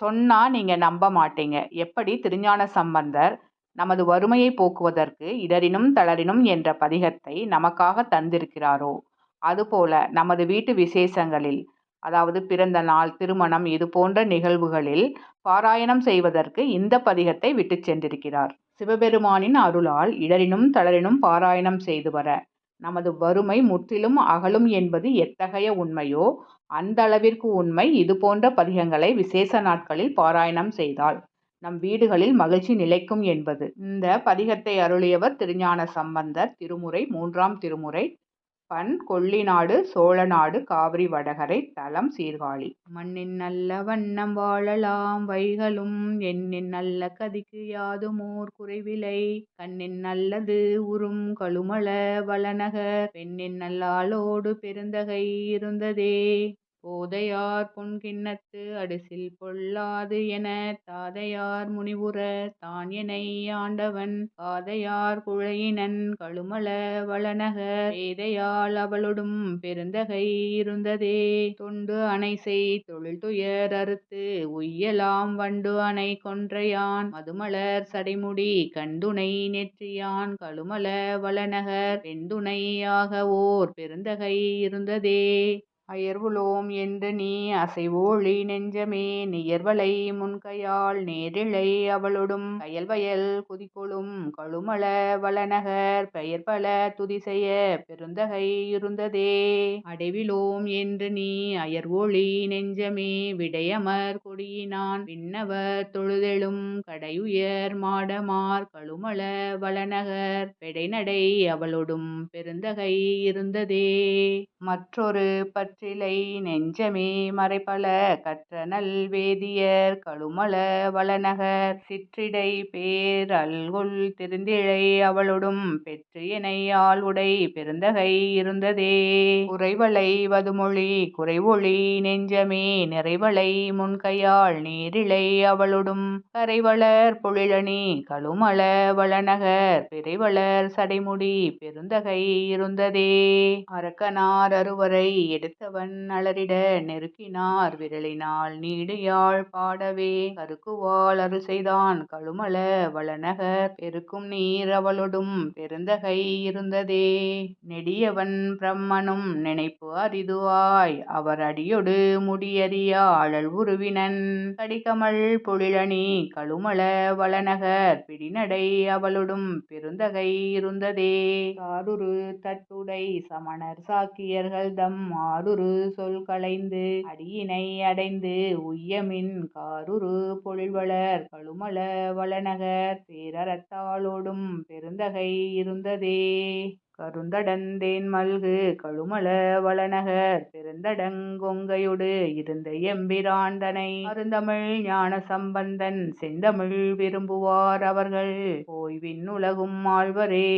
சொன்னா நீங்க நம்ப மாட்டீங்க. எப்படி திருஞான சம்பந்தர் நமது வறுமையை போக்குவதற்கு இடரினும் தளரினும் என்ற பதிகத்தை நமக்காக தந்திருக்கிறாரோ? அதுபோல நமது வீட்டு விசேஷங்களில் அதாவது பிறந்த நாள் திருமணம் இது போன்ற நிகழ்வுகளில் பாராயணம் செய்வதற்கு இந்த பதிகத்தை விட்டுச் சென்றிருக்கிறார். சிவபெருமானின் அருளால் இடரினும் தளரினும் பாராயணம் செய்து வர நமது வறுமை முற்றிலும் அகலும் என்பது எத்தகைய உண்மையோ அந்த அளவிற்கு உண்மை இது போன்ற பதிகங்களை விசேஷ நாட்களில் பாராயணம் செய்தால் நம் வீடுகளில் மகிழ்ச்சி நிலைக்கும் என்பது. இந்த பதிகத்தை அருளியவர் திருஞான சம்பந்தர் திருமுறை மூன்றாம் திருமுறை பண் கொள்ளிநாடு சோழநாடு காவிரி வடகரை தலம் சீர்காழி. மண்ணின் நல்ல வண்ணம் வாழலாம் வைகளும் எண்ணின் நல்ல கதிக்கு யாதுமோர் குறைவிலை. கண்ணின் நல்லது உறும் கழுமல வளநகர் பெண்ணின் நல்லாளோடு பெருந்தகை இருந்ததே. போதையார் பொன்கிண்ணத்து அடுசில் பொல்லாது என தாதையார் முனிவுற தான் எனை ஆண்டவன். காதையார் குழையினன் கழுமல வளநகர் ஏதையால் அவளொடும் பெருந்தகை இருந்ததே. தொண்டு அணை செய் தொழில் துயர் அறுத்து உய்யலாம் வண்டு அணை கொன்றையான். மதுமலர் சடைமுடி கண்டுணை நெற்றியான் கழுமல வளநகர் பெண்துணையாக ஓர் பெருந்தகை இருந்ததே. அயர்வுளோம் என்று நீ அசைவோழி நெஞ்சமே நியர்வளை முன்கையால் நேரிழை அவளொடும். கயல்வயல் குதிக்கொளும் கழுமல வளநகர் பெயர்பல துதிசெய பெருந்தகை இருந்ததே. அடைவிலோம் என்று நீ அயர்வோழி நெஞ்சமே விடையமர் கொடியினான். விண்ணவர் தொழுதெழும் கடையுயர் மாடமார் கழுமல வளநகர் பெடைநடை அவளொடும் பெருந்தகை இருந்ததே. மற்றொரு கற்றிலை நெஞ்சமே மறைபல கற்றநல் வேதியர் கழுமல வளநகர் சிற்றிடை பேர் அல்கொல் திருந்திழை அவளொடும் பெற்று எனை ஆள்உடை பெருந்தகை இருந்ததே. குறைவளை வதுமொழி குறைவொளி நெஞ்சமே நிறைவளை முன்கையாள் நீரிழை அவளொடும். கரைவளர் பொழிலணி கழுமல வளநகர் பிறைவளர் சடைமுடி பெருந்தகை இருந்ததே. அரக்கனார் அறுவரை எடுத்தவன் அலறிட நெருக்கினார் விரலினால் நீடுயாழ் பாடவே. கருக்குவாள் அருள் செய்தான் கழுமல வளநகர். பெருக்கும் நீர் அவளொடும் பெருந்தகை இருந்ததே. நெடியவன் பிரம்மனும் நினைப்பு அரிதுவாய். அவர் அடியொடு முடியறியா அழல் உருவினன். கடிகமல் பொழிலணி கழுமல வளநகர். பிடிநடை அவளுடும் பெருந்தகை இருந்ததே. ஆறுரு தட்டுடை சமணர் சாக்கியர்கள் தம் ஆருரு சொல் களைந்து அடியினை அடைந்து உய்யமின் காருரு பொழில்வளர் கழுமல வளநகர் பேரறத்தாளோடும் பெருந்தகை இருந்ததே. கருந்தடந்தேன் மல்கு கழுமல வளநகர் பெருந்தடங்கொங்கையொடு இருந்த எம்பிராந்தனை. அருந்தமிழ் ஞான சம்பந்தன் செந்தமிழ் விரும்புவார் அவர்கள் போய் விண்ணுலகும் ஆழ்வரே.